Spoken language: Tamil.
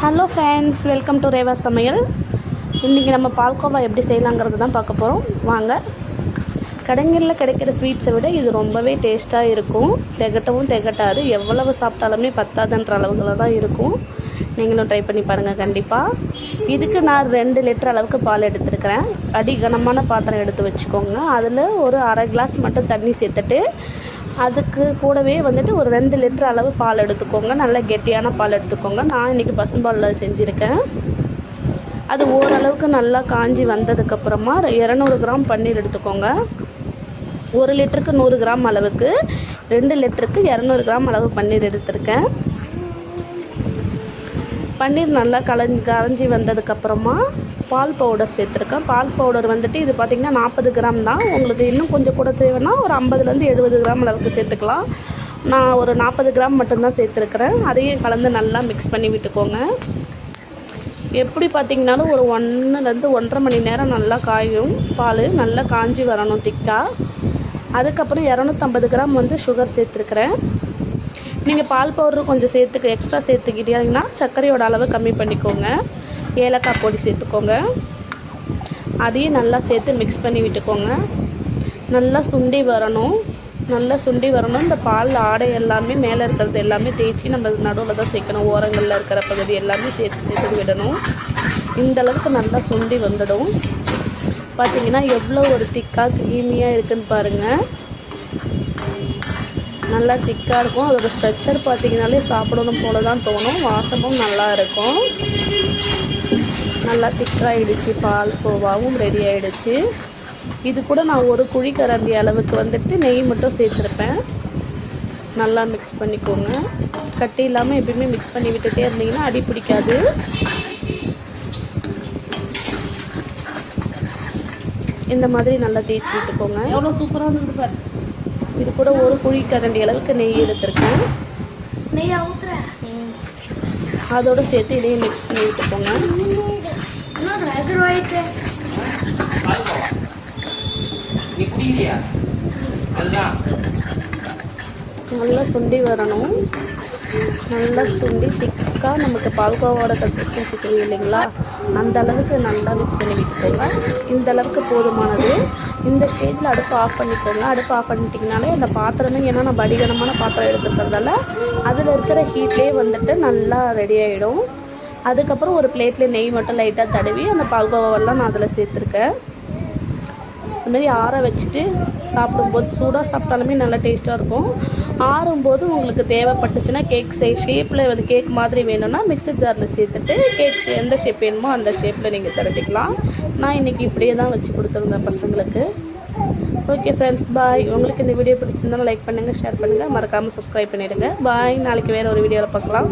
Hello friends welcome to Reva சமையல் இன்றைக்கி நம்ம பால்கோவா எப்படி செய்யலாங்கிறது தான் பார்க்க போகிறோம் வாங்க. கடைங்களில் கிடைக்கிற ஸ்வீட்ஸை விட இது ரொம்பவே டேஸ்ட்டாக இருக்கும். திகட்டவும் திகட்டாது. எவ்வளவு சாப்பிட்டாலுமே பத்தாதுன்ற அளவுகளில் தான் இருக்கும். நீங்களும் ட்ரை பண்ணி பாருங்கள் கண்டிப்பாக இதுக்கு நான் ரெண்டு லிட்டர் அளவுக்கு பால் எடுத்துருக்கிறேன். அடி கனமான பாத்திரம் எடுத்து வச்சுக்கோங்க. அதில் ஒரு அரை கிளாஸ் மட்டும் தண்ணி சேர்த்துட்டு அதுக்கு கூடவே வந்துட்டு ஒரு ரெண்டு லிட்டர் அளவு பால் எடுத்துக்கோங்க. நல்ல கெட்டியான பால் எடுத்துக்கோங்க. நான் இன்றைக்கி பசும்பாலில் செஞ்சுருக்கேன். அது ஓரளவுக்கு நல்லா காஞ்சி வந்ததுக்கப்புறமா இரநூறு கிராம் பன்னீர் எடுத்துக்கோங்க. ஒரு லிட்டருக்கு நூறு கிராம் அளவுக்கு ரெண்டு லிட்டருக்கு இரநூறு கிராம் அளவு பன்னீர் எடுத்திருக்கேன். பன்னீர் நல்லா கலஞ்சி கரைஞ்சி வந்ததுக்கப்புறமா பால் பவுடர் சேர்த்துருக்கேன். பால் பவுடர் வந்துட்டு இது பார்த்திங்கன்னா நாற்பது கிராம் தான். உங்களுக்கு இன்னும் கொஞ்சம் கூட தேவைன்னா ஒரு ஐம்பதுலேருந்து எழுபது கிராம் அளவுக்கு சேர்த்துக்கலாம். நான் ஒரு நாற்பது கிராம் மட்டும்தான் சேர்த்துருக்குறேன். அதையும் கலந்து நல்லா மிக்ஸ் பண்ணி விட்டுக்கோங்க. எப்படி பார்த்திங்கனாலும் ஒரு ஒன்றுலேருந்து ஒன்றரை மணி நேரம் நல்லா காயும். பால் நல்லா காஞ்சி வரணும் திக்காக அதுக்கப்புறம் இரநூத்தம்பது கிராம் வந்து சுகர் சேர்த்துருக்குறேன். நீங்கள் பால் பவுடர் கொஞ்சம் சேர்த்துக்க எக்ஸ்ட்ரா சேர்த்துக்கிட்டீங்கன்னா சர்க்கரையோட அளவு கம்மி பண்ணிக்கோங்க. ஏலக்காய் பொடி சேர்த்துக்கோங்க. அதையும் நல்லா சேர்த்து மிக்ஸ் பண்ணி விட்டுக்கோங்க. நல்லா சுண்டி வரணும். நல்லா சுண்டி வரணும். இந்த பால் ஆடை எல்லாமே மேலே இருக்கிறது எல்லாமே தேய்ச்சி நம்ம நடுவில் தான் சேர்க்கணும். ஓரங்களில் இருக்கிற பகுதி எல்லாமே சேர்த்து சேர்த்து விடணும். இந்த அளவுக்கு நல்லா சுண்டி வந்துடும். பார்த்திங்கன்னா எவ்வளோ ஒரு திக்காக க்ரீமியாக இருக்குதுன்னு பாருங்கள் நல்லா திக்காக இருக்கும். அதோட ஸ்ட்ரக்சர் பார்த்திங்கனாலே சாப்பிடணும் போல தான் தோணும். வாசமும் நல்லா இருக்கும். நல்லா திக்காகிடுச்சு பால் கோவாவும் ரெடி ஆகிடுச்சு இது கூட நான் ஒரு குழி கரண்டி அளவுக்கு வந்துட்டு நெய் மட்டும் சேர்த்துருப்பேன். நல்லா மிக்ஸ் பண்ணிக்கோங்க. கட்டி இல்லாமல் எப்பயுமே மிக்ஸ் பண்ணி விட்டுட்டே இருந்தீங்கன்னா அடி பிடிக்காது. இந்த மாதிரி நல்லா தேய்ச்சி விட்டுக்கோங்க. எவ்வளோ சூப்பராக இருந்தது பாரு. இது கூட ஒரு குழி கரண்டி அளவுக்கு நெய் எடுத்திருக்கேன். நெய் ஊத்துற? அதோடு சேர்த்து இதையும் மிக்ஸ் பண்ணி விட்டுக்கோங்க அதுதான். நல்லா சுண்டி வரணும். நல்லா சுண்டி திக்காக நமக்கு பால்கோவோட கன்சிஸ்டன்சி தெரியும் இல்லைங்களா? அந்த அளவுக்கு நல்லா மிக்ஸ் பண்ணி விட்டுக்கோங்க. இந்த அளவுக்கு போதுமானது. இந்த ஸ்டேஜில் அடுப்பு ஆஃப் பண்ணிக்கோங்க. அடுப்பு ஆஃப் பண்ணிட்டீங்கனாலே அந்த பாத்திரமே ஏன்னா நான் வடிகனமான பாத்திரம் எடுத்துக்கிறதால அதில் இருக்கிற ஹீட்லேயே வந்துட்டு நல்லா ரெடி ஆகிடும் அதுக்கப்புறம் ஒரு பிளேட்டில் நெய் மட்டும் லைட்டாக தடவி அந்த பால்கோவாவெல்லாம் நான் அதில் சேர்த்துருக்கேன். அதுமாரி ஆற வச்சுட்டு சாப்பிடும்போது சூடாக சாப்பிட்டாலுமே நல்லா டேஸ்ட்டாக இருக்கும். ஆறும்போது உங்களுக்கு தேவைப்பட்டுச்சுன்னா கேக் சை ஷேப்பில் வந்து கேக் மாதிரி வேணும்னா மிக்சர் ஜாரில் சேர்த்துட்டு கேக் எந்த ஷேப் வேணுமோ அந்த ஷேப்பில் நீங்கள் திரட்டிக்கலாம் நான் இன்றைக்கி இப்படியே தான் வச்சு கொடுத்துருந்தேன் பசங்களுக்கு. ஓகே ஃப்ரெண்ட்ஸ் பாய் உங்களுக்கு இந்த வீடியோ பிடிச்சிருந்தாலும் லைக் பண்ணுங்கள் ஷேர் பண்ணுங்கள் மறக்காமல் சப்ஸ்கிரைப் பண்ணிவிடுங்க பாய் நாளைக்கு வேறு ஒரு வீடியோவில் பார்க்கலாம்.